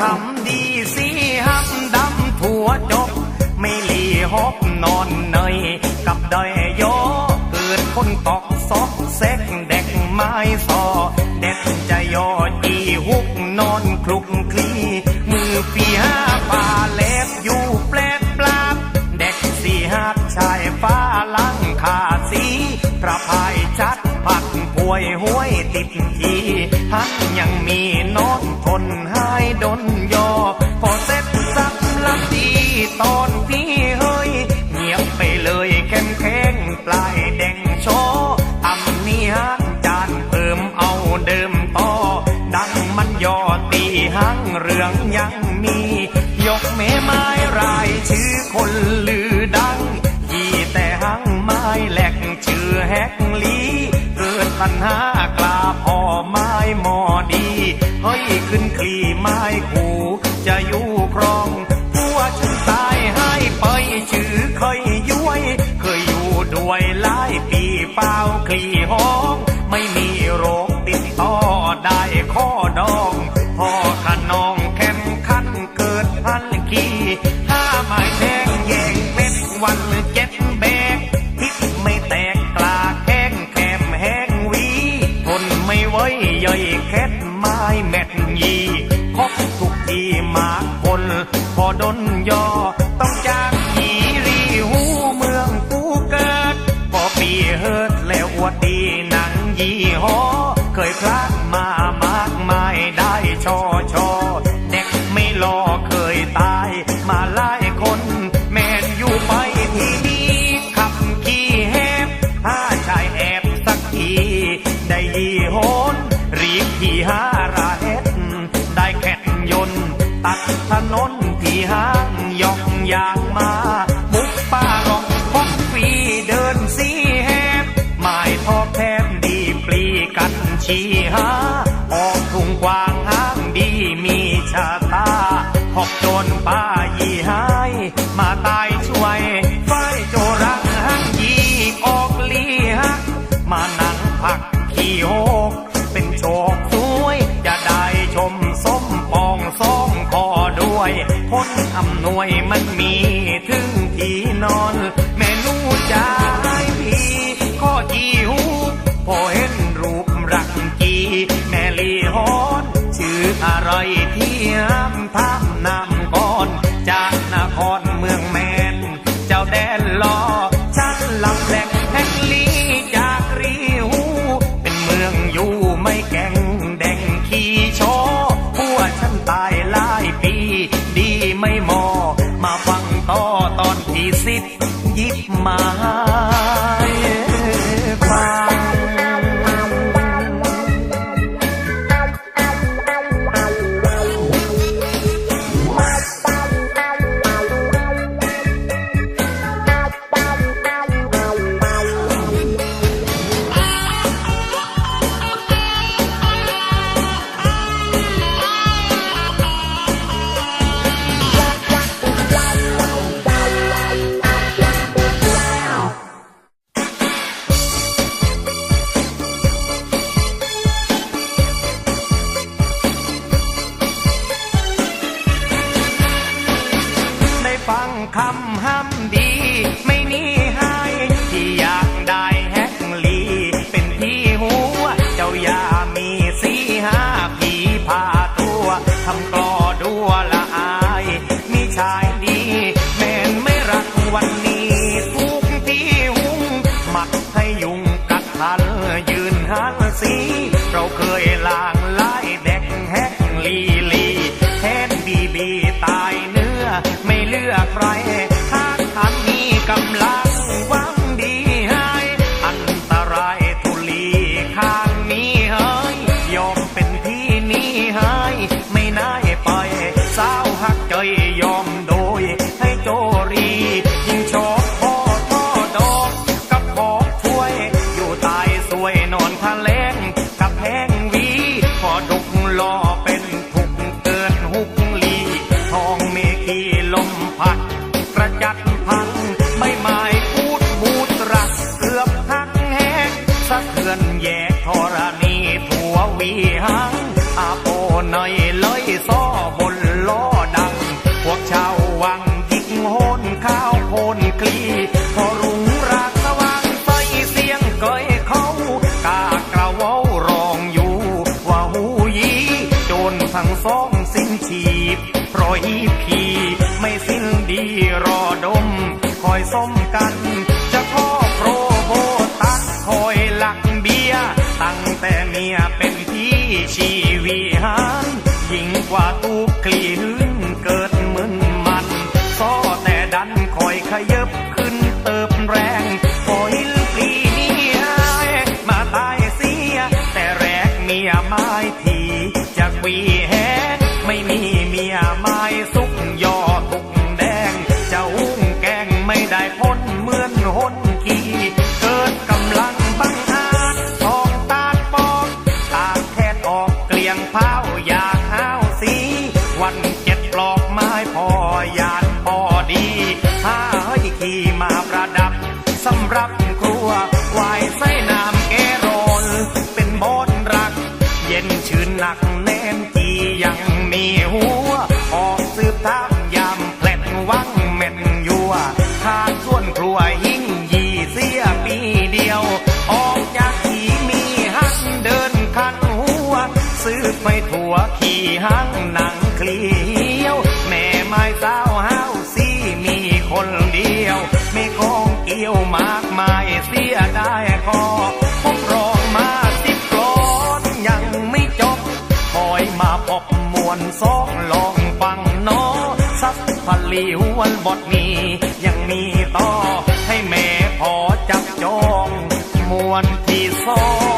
คำดี หอกนอนเนยกับดอยโยเกิดคนตอกซอกเซ็กเด็กไม้ซอเด็กจะยอจีฮุกนอนคลุกคลีมือปีห้าป่าเล็บอยู่แปลกปลาบเด็กสี่หักชายฟ้าลังขาสีพระพายจัดผักพวยห้วยติดทีหันยังมีนอนทนหายดนย ยอตีหังเรื่องยังมี ยกเมไม้รายชื่อคนลือดังยี่แต่หังไม้แหลกชื่อแฮกลีเกิดปัญหากลาพ่อไม้หมอดีเฮ้ยขึ้นคลีไม้คู ไม่ไหวย่อยแคทไม้แม็ดยีคบทุกทีมากคนพอดนยอต้องจากยีรีหูเมืองกูเกิด พอปีเฮิดแล้วอวดดีหนังยี่ห้อเคยพลาดมามากมายได้ชอชอ ชีหาออกทุ่งกว้างห้างดีมีชาตาหอกโจรป้ายี่หายมาตายช่วยไฟโจรังห้างยีออกลีฮักมานั่งพักขี้โหกเป็นโชคสวยจะได้ชมส้มปองส้มคอด้วยพ้นอำนวยมันมี ยิบมา ฟังคำห้ำดี ไม่หนี้ให้ที่อยากได้แฮกลี เป็นพี่หัว เจ้าอย่ามีสีห้าผีพาตัวทำกลอดัวละอาย มีชายดี เลือกใคร ซ้อบนล้อดัง พวกชาววังยิงโหนข้าวโพนคลีพอรุ่งรากสว่างใสเสียงเกยเขากากระเว้ารองอยู่ว่าหูยีจนทั้งสองสิ้นชีพปล่อยพีไม่สิ้นดีรอดม คอยสมกันจะพ่อโปรโบตักคอยหลักเบียตั้งแต่เมียเป็นพี่ชีวี ว่าตูกลีหืนเกิดมึนมันซ้อแต่ดันคอยขยับขึ้นเติบแรงคอยปลีเมียมาตายเสีย แต่แรกเมียไม้ทีจากวีแหงไม่มีเมียไม้สุกยอทุกแดงจ้าอุ้งแกงไม่ได้พ้นเหมือนหนขีเกิดกำลังบังอาจทองตาดปอกตากแทนออกเกลียงเผา หนักแน่นจียังมีหัว ออกสืบทางยามแผลดวังเม็ดยัวทางส่วนครัวหิ่งยี่เสียปีเดียว ออกจากขี่มีหักเดินคันหัว ซื้อไปถั่วขี่หังหนังคลี อนสองลองฟังนอสักพลีวันบทนี้ ยังมีต่อให้แม่พอจับจองมวนที่สอง